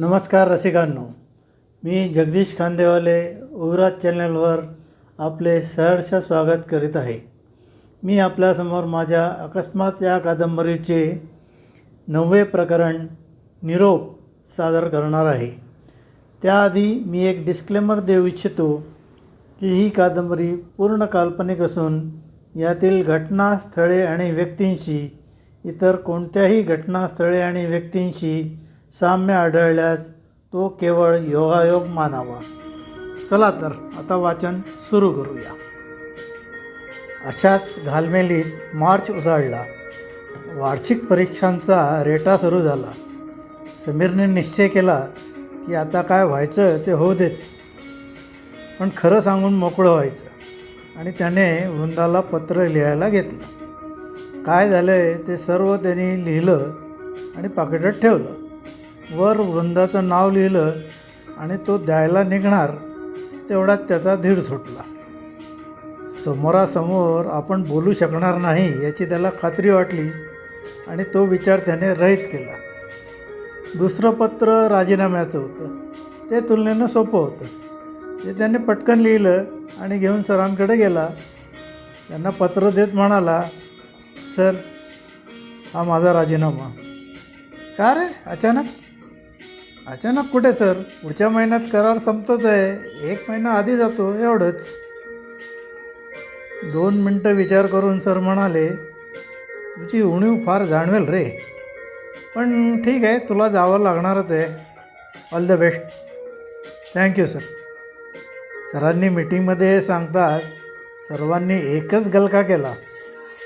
नमस्कार रसिकांनो मी जगदीश खांदेवाले उवराज चॅनलवर आपले सहर्ष स्वागत करीत आहे. मी आपल्यासमोर माझ्या अकस्मात या कादंबरीचे नववे प्रकरण निरोप सादर करणार आहे. त्याआधी मी एक डिस्क्लेमर देऊ इच्छितो की ही कादंबरी पूर्ण काल्पनिक असून यातील घटनास्थळे आणि व्यक्तींशी इतर कोणत्याही घटनास्थळे आणि व्यक्तींशी साम्य आढळल्यास तो केवळ योगायोग मानावा. चला तर आता वाचन सुरू करूया. अशाच घालमेलीत मार्च उजाडला वार्षिक परीक्षांचा रेटा सुरू झाला. समीरने निश्चय केला की आता काय व्हायचं ते होऊ देत. पण खरं सांगून मोकळं व्हायचं आणि त्याने वृंदाला पत्र लिहायला घेतलं. काय झालं आहे ते सर्व त्यांनी लिहिलं आणि पाकिटात ठेवलं. वर वृंदाचं नाव लिहिलं आणि तो द्यायला निघणार तेवढा त्याचा धीर सुटला. समोरासमोर आपण बोलू शकणार नाही याची त्याला खात्री वाटली आणि तो विचार त्याने रहित केला. दुसरं पत्र राजीनाम्याचं होतं. ते तुलनेनं सोपं होतं. ते त्याने पटकन लिहिलं आणि घेऊन सरांकडे गेला. त्यांना पत्र देत म्हणाला सर हा माझा राजीनामा. का रे? अचानक? अचानक कुठे सर? पुढच्या महिन्यात करार संपतोच आहे. एक महिना आधी जातो एवढंच. दोन मिनटं विचार करून सर म्हणाले तुझी उणीव फार जाणवेल रे. पण ठीक आहे तुला जावं लागणारच आहे. All the best thank you sir सरांनी मीटिंगमध्ये हे सांगताच सर्वांनी एकच गलका केला.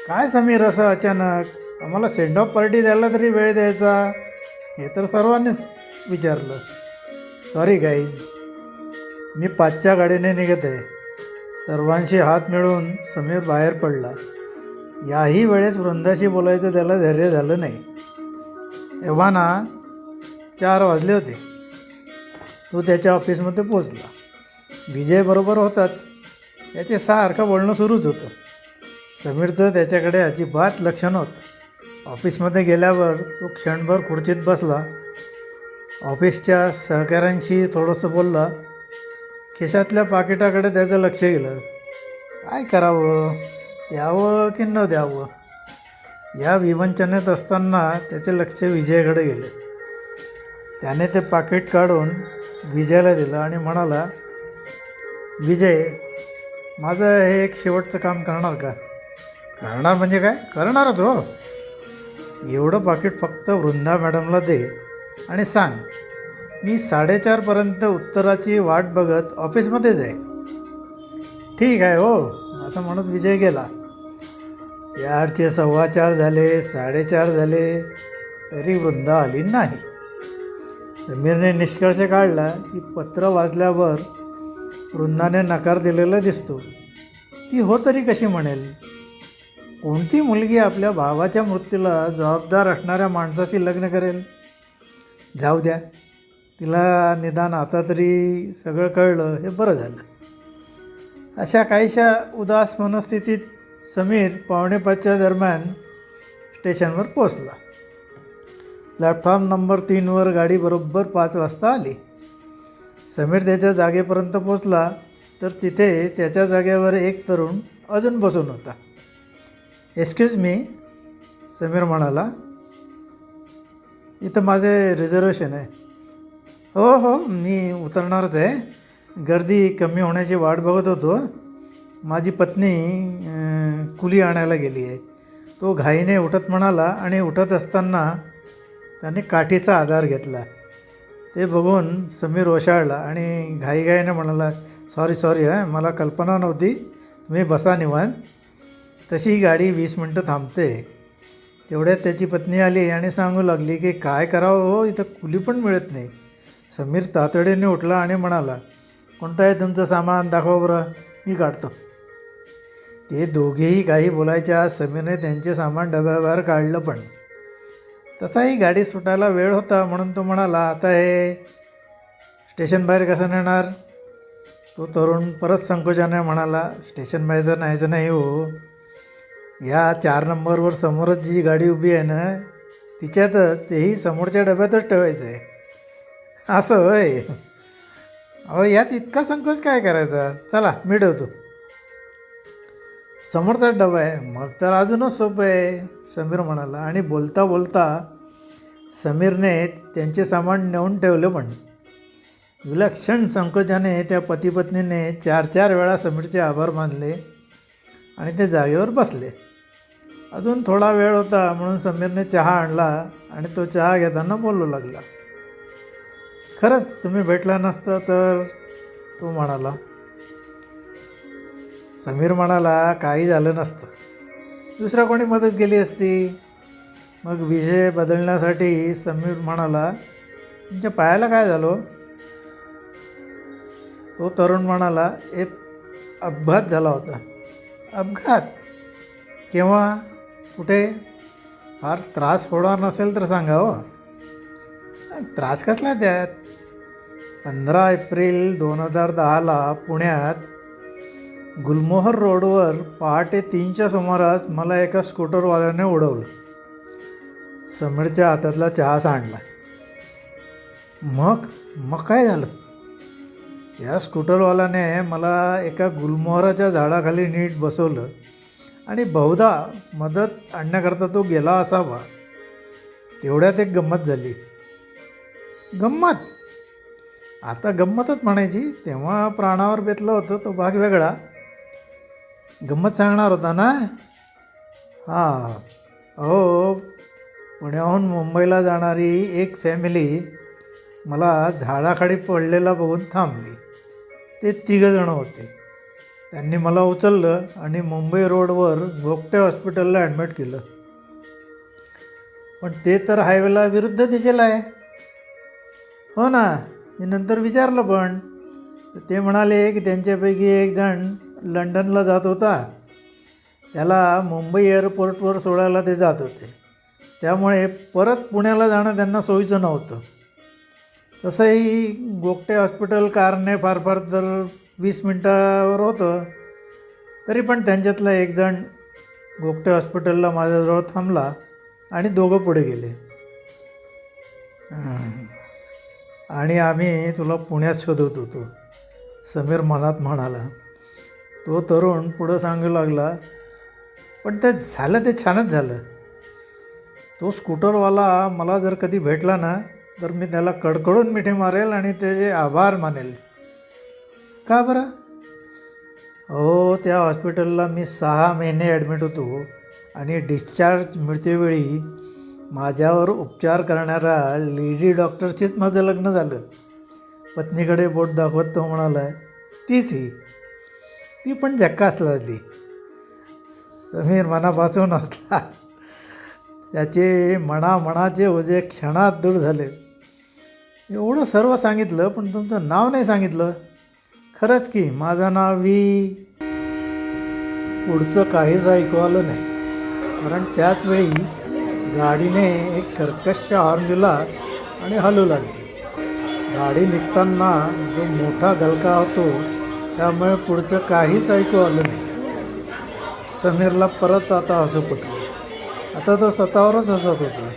काय समीर असं अचानक? आम्हाला सेंड ऑफ पार्टी द्यायला तरी वेळ द्यायचा? हे तर सर्वांनीच विचारलं सॉरी गाईज मी पाचच्या गाडीने निघत आहे. सर्वांशी हात मिळवून समीर बाहेर पडला. याही वेळेस वृंदाशी बोलायचं त्याला धैर्य झालं नाही. एव्हा ना चार वाजले होते. तो त्याच्या ऑफिसमध्ये पोचला. विजय बरोबर होताच. त्याचे सारखं बोलणं सुरूच होतं. समीरचं त्याच्याकडे अजिबात लक्ष नव्हतं. ऑफिसमध्ये गेल्यावर तो क्षणभर खुर्चीत बसला. ऑफिसच्या सहकाऱ्यांशी थोडंसं बोलला. खिशातल्या पाकिटाकडे त्याचं लक्ष गेलं. काय करावं? द्यावं की न द्यावं? या विवंचनेत असताना त्याचे लक्ष विजयकडे गेले. त्याने ते पाकिट काढून विजयला दिलं आणि म्हणाला विजय माझं हे एक शेवटचं काम करणार का? करणार म्हणजे काय? करणारच हो. एवढं पाकिट फक्त वृंदा मॅडमला दे. आणि सांग मी साडेचारपर्यंत उत्तराची वाट बघत ऑफिसमध्येच आहे. ठीक आहे हो असं म्हणत विजय गेला. चारचे सव्वा चार झाले साडेचार झाले तरी वृंदा आली नाही. समीरने निष्कर्ष काढला की पत्र वाचल्यावर वृंदाने नकार दिलेला दिसतो. ती हो तरी कशी म्हणेल? कोणती मुलगी आपल्या भावाच्या मृत्यूला जबाबदार असणाऱ्या माणसाशी लग्न करेल? जाऊ द्या. तिला निदान आता तरी सगळं कळलं हे बरं झालं. अशा काहीशा उदास मनस्थितीत समीर पावणेपाचच्या दरम्यान स्टेशनवर पोचला प्लॅटफॉर्म नंबर तीनवर गाडी बरोबर पाच वाजता आली. समीर त्याच्या जागेपर्यंत पोचला तर तिथे त्याच्या जागेवर एक तरुण अजून बसून होता. एक्सक्यूज मी समीर म्हणाला. इथं माझे रिझर्वेशन आहे. हो हो मी उतरणारच आहे. गर्दी कमी होण्याची वाट बघत होतो. माझी पत्नी कुली आणायला गेली आहे. तो घाईने उठत म्हणाला आणि उठत असताना त्याने काठीचा आधार घेतला. ते बघून समीर ओशाळला आणि घाईघाईने म्हणाला सॉरी सॉरी हां मला कल्पना नव्हती. तुम्ही बसा निवान तशी ही गाडी वीस मिनटं थांबते. तेवढ्यात त्याची पत्नी आली आणि सांगू लागली की काय करावं हो? इथं कुली पण मिळत नाही. समीर तातडीने उठला आणि म्हणाला कोणतं आहे तुमचं सामान दाखवा बरं मी काढतो. ते दोघेही काही बोलायच्या समीरने त्यांचे सामान डब्याबाहेर काढलं पण. तसाही गाडी सुटायला वेळ होता म्हणून तो म्हणाला आता हे स्टेशन बाहेर कसं नेणार? तो तरुण परत संकोचाने म्हणाला स्टेशन बाहेरचं न्यायचं नाही हो. ह्या चार नंबरवर समोरच जी गाडी उभी आहे ना तिच्यातच तेही समोरच्या डब्यातच ठेवायचं आहे असं होय. अहो यात इतका संकोच काय करायचा? चला मिळवतो समोरचा डबा आहे मग तर अजूनच सोपं आहे समीर म्हणाला. आणि बोलता बोलता समीरने त्यांचे सामान नेऊन ठेवलं पण. विलक्षण संकोचाने त्या पतीपत्नीने चार चार वेळा समीरचे आभार मानले आणि ते जागेवर बसले. अजून थोडा वेळ होता म्हणून समीरने चहा आणला आणि तो चहा घेताना बोलू लागला. खरंच तुम्ही भेटला नसता तर तो म्हणाला. समीर म्हणाला काही झालं नसतं. दुसरा कोणी मदत केली असती? मग विषय बदलण्यासाठी समीर म्हणाला तुमच्या पायाला काय झालं हो? तो तरुण म्हणाला एक अपघात झाला होता. अपघात? केव्हा? कुठे? फार त्रास होणार नसेल तर सांगा हो. त्रास कसला त्यात? पंधरा एप्रिल दोन हजार दहाला पुण्यात गुलमोहर रोडवर पहाटे तीनच्या सुमारास मला एका स्कूटरवाल्याने उडवलं. समीरच्या हातातला चहा सांडला मग? मग काय झालं? या स्कूटरवाल्याने मला एका गुलमोहराच्या झाडाखाली नीट बसवलं. आणि बहुधा मदत आणण्याकरता तो गेला असावा. तेवढ्यात एक गंमत झाली. गंमत? आता गंमतच म्हणायची. तेव्हा प्राणावर बेतलं होतं तो भाग वेगळा. गंमत सांगणार होता ना? हां. हो पुण्याहून मुंबईला जाणारी एक फॅमिली मला झाडाखाली पडलेला बघून थांबली. ते तिघंजणं होते. त्यांनी मला उचललं आणि मुंबई रोडवर गोपटे हॉस्पिटलला ॲडमिट केलं. पण ते तर हायवेला विरुद्ध दिशेला आहे. हो ना मी नंतर विचारलं पण. ते म्हणाले की त्यांच्यापैकी एक जण लंडनला जात होता. त्याला मुंबई एअरपोर्टवर सोडायला ते जात होते. त्यामुळे परत पुण्याला जाणं त्यांना सोयीचं नव्हतं. तसंही गोगटे हॉस्पिटल कारने फार फार तर वीस मिनटावर होतं. तरी पण त्यांच्यातला एकजण गोगटे हॉस्पिटलला माझ्याजवळ थांबला आणि दोघं पुढे गेले. आणि आम्ही तुला पुण्यात शोधत होतो समीर मनात म्हणाला. तो तरुण पुढं सांगू लागला पण ते झालं ते छानच झालं. तो स्कूटरवाला मला जर कधी भेटला ना तर मी त्याला कडकडून मिठी मारेल आणि त्याचे आभार मानेल. का बरं? हो त्या हॉस्पिटलला मी सहा महिने ॲडमिट होतो आणि डिस्चार्ज मिळतेवेळी माझ्यावर उपचार करणाऱ्या लेडी डॉक्टरशीच माझं लग्न झालं. पत्नीकडे बोट दाखवत तो म्हणाला तीच ही. ती पण झक्कास लागली समीर मनापासून असला त्याचे मनामनाचे ओझे क्षणात दूर झाले. एवढं सर्व सांगितलं पण तुमचं नाव नाही सांगितलं. खरंच की माझं नाव वी. पुढचं काहीच ऐकू आलं नाही. कारण त्याच वेळी गाडीने एक कर्कश हॉर्न दिला आणि हलू लागली. गाडी निघताना जो मोठा गलका होतो त्यामुळे पुढचं काहीच ऐकू आलं नाही. समीरला परत आता हसू पटलं. आता तो स्वतःवरच हसत होता.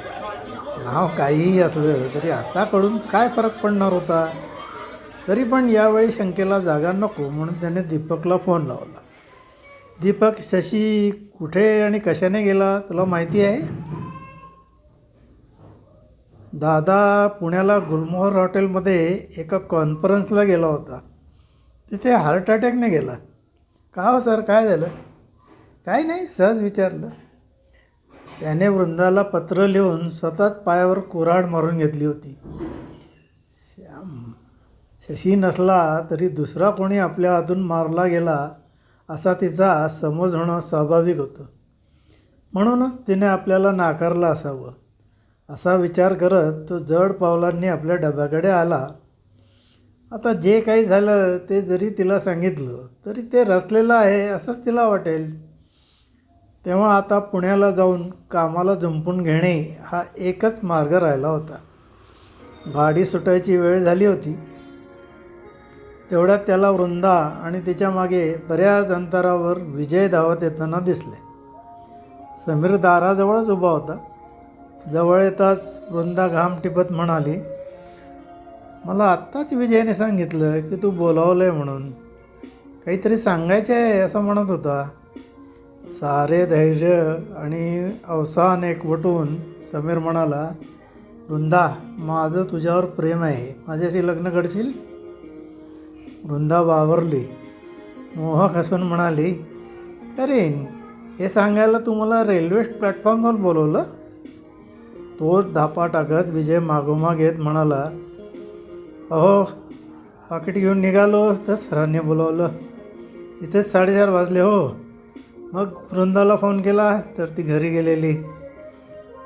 नाव काहीही असलं तरी आताकडून काय फरक पडणार होता? तरी पण यावेळी शंकेला जागा नको म्हणून त्याने दीपकला फोन लावला. दीपक शशी कुठे आणि कशाने गेला तुला माहिती आहे? दादा पुण्याला गुलमोहर हॉटेलमध्ये एका कॉन्फरन्सला गेला होता. तिथे हार्ट अटॅकने गेला. का हो सर काय झालं? काय नाही सहज विचारलं. त्याने वृंदाला पत्र लिहून स्वतःच पायावर कुऱ्हाड मारून घेतली होती. श्याम शशी नसला तरी दुसरा कोणी आपल्या हातून मारला गेला असा तिचा समज होणं स्वाभाविक होतं. म्हणूनच तिने आपल्याला नाकारलं असावं. असा विचार करत तो जड पावलांनी आपल्या डब्याकडे आला. आता जे काही झालं ते जरी तिला सांगितलं तरी ते रचलेलं आहे असंच तिला वाटेल. तेव्हा आता पुण्याला जाऊन कामाला जुंपून घेणे हा एकच मार्ग राहिला होता. गाडी सुटायची वेळ झाली होती. तेवढ्यात त्याला वृंदा आणि तिच्यामागे बऱ्याच अंतरावर विजय धावत येताना दिसले. समीर दाराजवळच उभा होता. जवळ येताच वृंदा घाम टिपत म्हणाली मला आत्ताच विजयने सांगितलं की तू बोलावलं आहे म्हणून. काहीतरी सांगायचे आहे असं म्हणत होता. सारे धैर्य आणि अवसान एकवटून समीर म्हणाला वृंदा माझं तुझ्यावर प्रेम आहे. माझ्याशी लग्न करशील वृंदा वावरली. मोहक हसून म्हणाली अरे हे सांगायला तुम्हाला रेल्वे प्लॅटफॉर्मवर बोलवलं? तोच धापा टाकत विजय मागोमाग येत म्हणाला अहो पाकिट घेऊन निघालो तर सरांनी बोलवलं. इथेच साडेचार वाजले हो. मग वृंदाला फोन केला तर ती घरी गेलेली.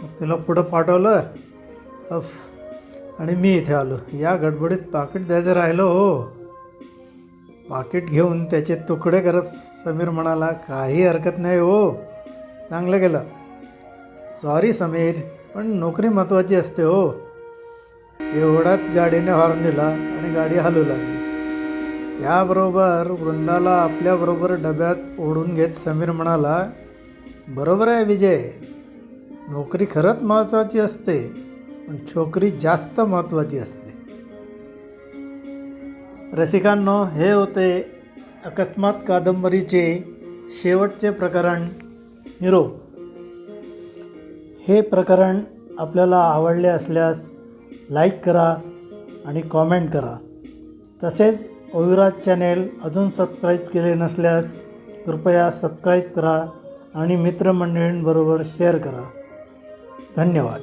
मग तिला पुढं पाठवलं. अफ आणि मी इथे आलो. या गडबडीत पाकिट द्यायचं राहिलं हो. पाकिट घेऊन त्याचे तुकडे करत समीर म्हणाला काही हरकत नाही हो. चांगलं केलं. सॉरी समीर पण नोकरी महत्त्वाची असते हो. एवढ्यात गाडीने हॉर्न दिला आणि गाडी हलू लागली. त्याबरोबर वृंदाला आपल्याबरोबर डब्यात ओढून घेत समीर म्हणाला बरोबर आहे विजय. नोकरी खरंच महत्त्वाची असते पण छोकरी जास्त महत्त्वाची असते. रसिकांनो हे होते अकस्मात कादंबरीचे शेवटचे प्रकरण निरोप. हे प्रकरण आपल्याला आवडले असल्यास लाईक करा आणि कॉमेंट करा. तसेच ओविराज चॅनेल अजून सबस्क्राईब केले नसल्यास कृपया सबस्क्राईब करा आणि मित्रमंडळींबरोबर शेअर करा. धन्यवाद.